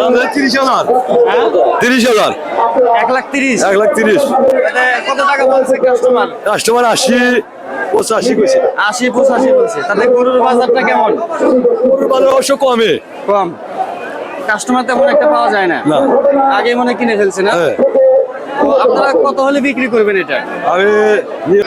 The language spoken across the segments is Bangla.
দাম তিরিশ হাজার। হ্যাঁ? তিরিশ হাজার। এক লাখ তিরিশ। এক লাখ তিরিশ। কত টাকা বলছে কাস্টমার কাস্টমার আশি পঁচাশি কইছে। আশি পঁচাশি বলছে। তাতে গরুর বাজারটা কেমন? গরুর বাজার অবশ্য কমে। কম। কাস্টমার তেমন একটা পাওয়া যায় না। আগে মনে কিনে ফেলছে না। হ্যাঁ। আপনারা কত হলে বিক্রি করবেন এটা? আমি নিয়ে-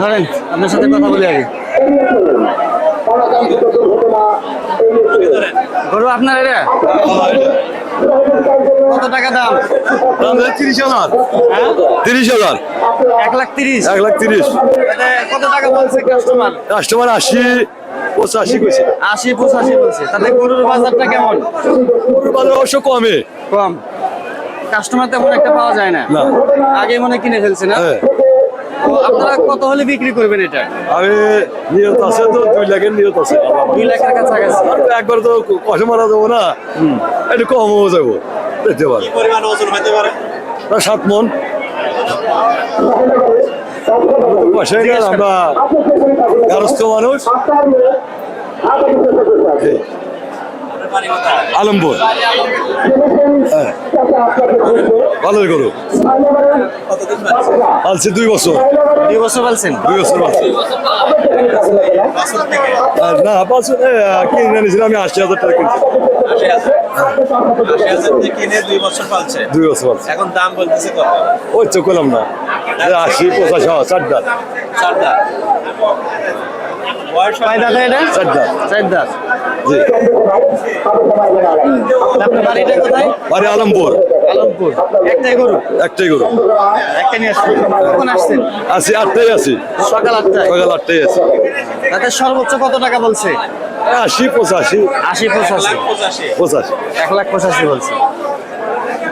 ধরেন আপনার সাথে কথা বলি আগে। গরু আপনার এটা? কত টাকা দাম? তিরিশ হাজার তিরিশ হাজার এক লাখ তিরিশ। এক লাখ তিরিশ। কত টাকা বলছে কাস্টমার কাস্টমার আশি পঁচাশি কইছে। আশি পঁচাশি বলছে। তাতে গরুর বাজারটা কেমন? গরুর বাজার অবশ্য কমে। কম। কাস্টমার তেমন একটা পাওয়া যায় না। না। আগে মনে কিনে ফেলছে না। হ্যাঁ। আপনারা কত হলে বিক্রি করবেন এটা? আমি নিয়ত আছে তো দুই লাখের নিয়ত আছে। দুই লাখের কাছাকাছি। একবার তো কষে মারা যাব না। একটু কম হয়ে যাব দেখতে পারে। সাত মন। আমরা গারস্থ মানুষ। এই, আলমপুর। হ্যাঁ। ভালোই করো পালছে দুই বছর। দুই বছর বলছেন দুই বছর পালছে। না পালছে কিনে নিয়েছিলাম আমি আশি হাজার টাকা কিনছি। আশি হাজার। আশি কিনে দুই বছর পালছে। দুই বছর পালছে। এখন দাম বলতেছে কত? ওই তো করলাম না আশি পঁচাশি হাজার চার দাঁত। চার বয়স কয় দাদা এটা? চার দাঁত চার দাঁত জি। আপনার বাড়িটা কোথায়? বাড়ি আলমপুর। আলমপুর। একটাই গরু? একটাই গরু। একটা নিয়ে আসছেন। কখন আসছেন? আছি আটটাই আছি সকাল আটটায়। সকাল তাতে সর্বোচ্চ কত টাকা বলছে? আশি পঁচাশি। আশি পঁচাশি। পঁচাশি। পঁচাশি এক লাখ পঁচাশি বলছে।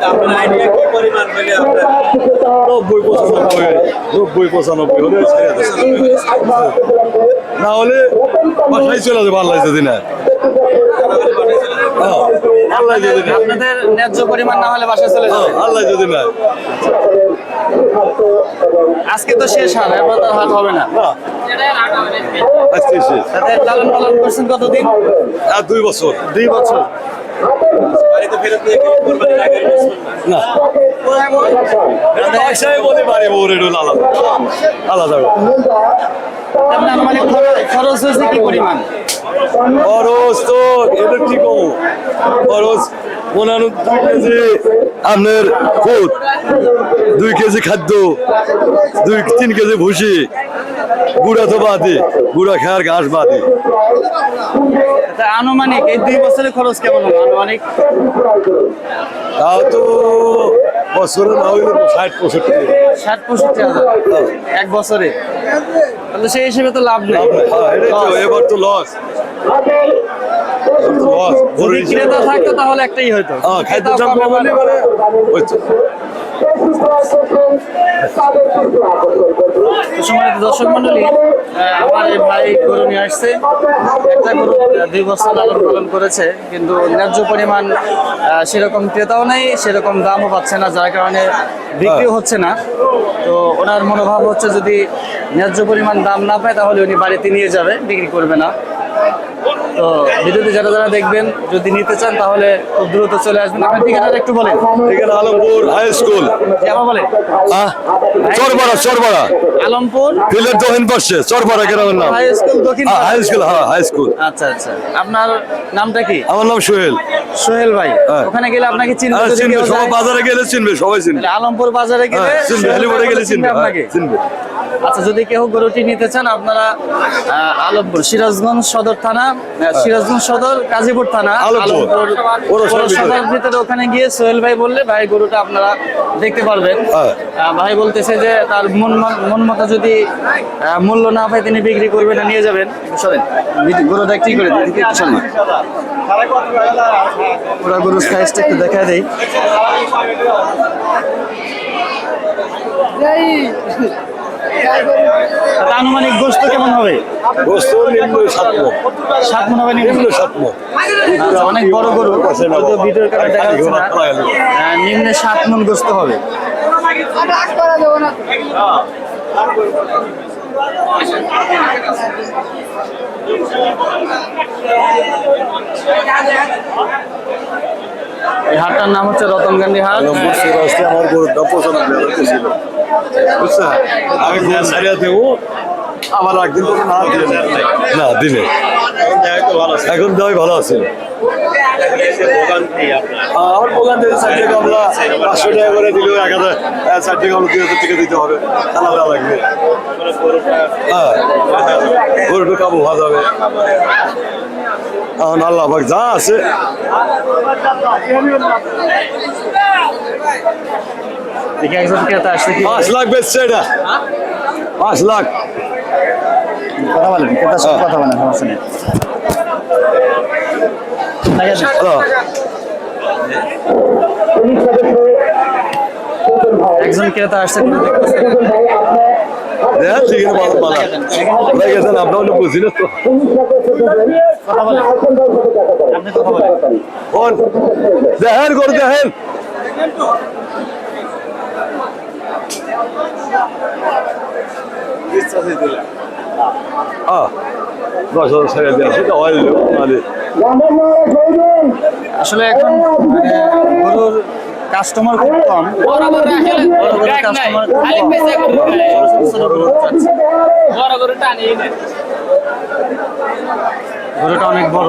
আপনার আইডিয়া কি পরিমাণ পেলে আপনার? নব্বই পঁচানব্বই নব্বই পঁচানব্বই হলে না হলে বাসায় চলে যাবে আল্লাহ যদি না। হ্যাঁ, আল্লাহ যদি না। আপনাদের ন্যায্য পরিমাণ না হলে বাসায় চলে হ্যাঁ, যাবে আল্লাহ যদি না। আজকে তো শেষ হাট এবার তো হাট হবে না। আজকে শেষ। তাতে লালন পালন করছেন কতদিন? আর দুই বছর। দুই বছর। বাড়িতে ফেরত দিয়ে কোরবানির আগে না? আলাদা খরচ- কি খরচ তো এটা কম খরচ দুই কেজি আপনার খুদ দুই কেজি খাদ্য দুই তিন কেজি ভুসি গুড়া তো বাদে গুড়া খেয়ার ঘাস বাদে আনুমানিক এই দুই বছরের খরচ কেমন আনুমানিক? তাও তো বছরে না হইলে ষাট পঁয়ষট্টি ষাট পঁয়ষট্টি হাজার। এক বছরে। তাহলে সেই হিসেবে তো লাভ নেই। হ্যাঁ, তো, এবার তো লস যদি ক্রেতা থাকতো তাহলে একটাই হয়তো হ্যাঁ খাদ্য মানে- মানে সম্মানিত দর্শক মন্ডলী আমার এই ভাই গরু নিয়ে আসছে। একটা গরু দুই বছর লালন পালন করেছে কিন্তু ন্যায্য পরিমাণ সেরকম ক্রেতাও নেই সেরকম দামও পাচ্ছে না যার কারণে বিক্রিও হচ্ছে না। তো ওনার মনোভাব হচ্ছে যদি ন্যায্য পরিমাণ দাম না পায় তাহলে উনি বাড়িতে নিয়ে যাবে বিক্রি করবে না। তো ভিডিওতে যারা যারা দেখবেন যদি নিতে চান তাহলে খুব দ্রুত চলে আসবেন। আপনার ঠিকানাটা একটু বলেন। এখানে আলমপুর হাই স্কুল। বলেন। আহ, চরপাড়া চরপাড়া। আলমপুর? ফিল্ডের দক্ষিণ পাশে চরপাড়া গ্রামের নাম। হাই স্কুল দক্ষিণ হ্যাঁ, হাই স্কুল হ্যাঁ হাই স্কুল। আচ্ছা আচ্ছা। আপনার নামটা কি? আমার নাম সোহেল। সোহেল ভাই হ্যাঁ। ওখানে গেলে আপনাকে চিনবে হ্যাঁ, চিনবে সবাই বাজারে গেলে চিনবে সবাই চিনবে। আলমপুর বাজারে গেলে চিনবে হেলিপোর্টে গেলে চিনবে আপনাকে। চিনবে। আচ্ছা যদি কেউ গরুটি নিতে চান আপনারা আলমপুর সিরাজগঞ্জ সদর থানা সিরাজগঞ্জ সদর গাজীপুর থানা আলমপুর। ভিতরে। ওখানে গিয়ে সোহেল ভাই বললে ভাই গরুটা আপনারা দেখতে পারবেন। হ্যাঁ। ভাই বলতেছে যে তার মন মন মতো যদি মূল্য না পায় তিনি বিক্রি করবেন না নিয়ে যাবেন। শোনেন গরুটা কি করে শোনেন পুরো গরুর সাইজটা একটু দেখা দেই। তা আনুমানিক গোস্ত কেমন হবে? গোস্ত নিম্ন সাত মণ। সাত মন হবে নিম্ন? সাত অনেক বড় গরু। যদিও ভিডিওর কারণে দেখা যাচ্ছে না। নিম্নে সাত মন গোস্ত হবে। এই হাটটার নাম হচ্ছে রতনগান্ধী হাট। আলমপুর সিরাজতে আমার গরুটা পঁচানব্বই ছিল। বুঝছ? আমি গরু ছাড়িয়ে দেবো। আমার একদিন তো না দিয়ে না দিনে। এখন দেওয়াই ভালো আছে। আমার চারটে গামলা পাঁচশো টাকা করে দিলেও এক হাজার দুই টাকা দিতে হবে। আলাদা লাগবে। হ্যাঁ গরুটা কাবু হওয়া যাবে এখন আল্লাহ পাক যা আছে। দেখি একজন ক্রেতা আসছে কি? পাঁচ লাখ বেচছে এটা। পাঁচ লাখ। কথা বলেন ক্রেতার সাথে কথা বলেন সমস্যা নেই। একজন ক্রেতা আসছে কিন্তু দেখতেছে না। হ্যাঁ ঠিক আছে ভালো ভালো হয়ে গেছেন আপনার হলে বুঝি না তো কথা বলেন আপনি কথা বলেন কোন দেখেন করে দেখেন আহ দশ হাজার ছেড়ে দেওয়া সেটা হয় আসলে এখন মানে গরুর কাস্টমার খুব কম। গরুটা অনেক বড়।